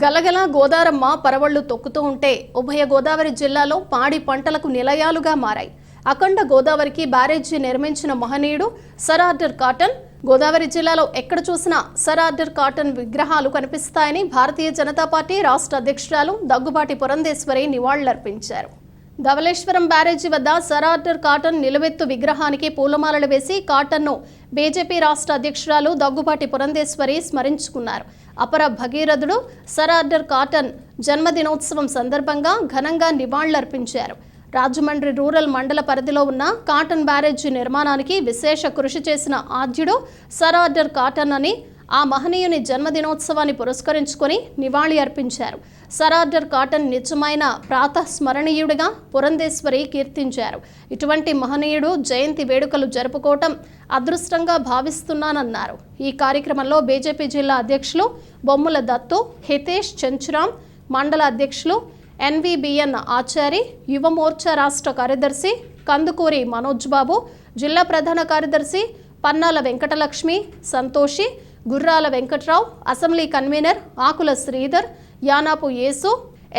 గలగల గోదారమ్మ పరవళ్ళు తొక్కుతూ ఉంటే ఉభయ గోదావరి జిల్లాలో పాడి పంటలకు నిలయాలుగా మారాయి. అఖండ గోదావరికి బ్యారేజీ నిర్మించిన మహనీయుడు సర్ ఆర్డర్ కాటన్ గోదావరి జిల్లాలో ఎక్కడ చూసినా సర్ ఆర్డర్ కాటన్ విగ్రహాలు కనిపిస్తాయని భారతీయ జనతా పార్టీ రాష్ట్ర అధ్యక్షురాలు దగ్గుబాటి పురంధేశ్వరి నివాళులర్పించారు. ధవళేశ్వరం బ్యారేజీ వద్ద సర్ ఆర్డర్ కాటన్ నిలువెత్తు విగ్రహానికి పూలమాలలు వేసి కాటన్ను బీజేపీ రాష్ట్ర అధ్యక్షురాలు దగ్గుబాటి పురంధేశ్వరి స్మరించుకున్నారు. అపర భగీరథుడు సర్ ఆర్డర్ కాటన్ జన్మదినోత్సవం సందర్భంగా ఘనంగా నివాళులర్పించారు. రాజమండ్రి రూరల్ మండల పరిధిలో ఉన్న కాటన్ బ్యారేజీ నిర్మాణానికి విశేష కృషి చేసిన ఆద్యుడు సర్ ఆర్డర్ కాటన్ అని ఆ మహనీయుని జన్మదినోత్సవాన్ని పురస్కరించుకొని నివాళి అర్పించారు సర్ ఆర్డర్ కాటన్ నిజమైన ప్రాతస్మరణీయుడిగా పురంధేశ్వరి కీర్తించారు. ఇటువంటి మహనీయుడు జయంతి వేడుకలు జరుపుకోవటం అదృష్టంగా భావిస్తున్నానన్నారు. ఈ కార్యక్రమంలో బీజేపీ జిల్లా అధ్యక్షులు బొమ్ముల దత్తు హితేష్ చెంచురాం మండల అధ్యక్షులు ఎన్వీబీఎన్ ఆచారి యువమోర్చా రాష్ట్ర కార్యదర్శి కందుకూరి మనోజ్ బాబు జిల్లా ప్రధాన కార్యదర్శి Pannala Venkatalakshmi Santoshi Gurrala Venkatrao assembly convener Akula Sridhar Yanapu Yesu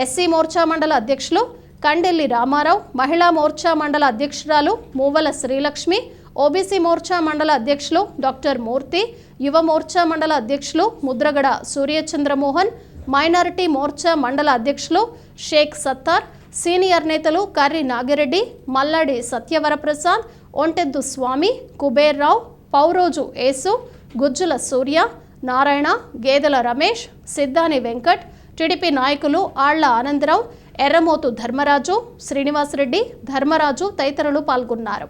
SC Morcha మండల అధ్యక్షులు కండెల్లి రామారావు మహిళా మోర్చా మండల అధ్యక్షురాలు మూవల శ్రీలక్ష్మి ఓబీసీ మోర్చా మండల అధ్యక్షులు డాక్టర్ మూర్తి యువ మోర్చా మండల అధ్యక్షులు ముద్రగడ సూర్యచంద్రమోహన్ మైనారిటీ మోర్చా మండల అధ్యక్షులు షేక్ సత్తార్ సీనియర్ నేతలు కర్రి నాగిరెడ్డి మల్లాడి సత్యవరప్రసాద్ ఒంటెద్దు స్వామి కుబేర్రావు పౌరోజు యేసు గుజ్జుల సూర్య నారాయణ గేదెల రమేష్ సిద్ధాని వెంకట్ టీడీపీ నాయకులు ఆళ్ళ ఆనందరావు ఎర్రమోతు ధర్మరాజు శ్రీనివాసరెడ్డి ధర్మరాజు తదితరులు పాల్గొన్నారు.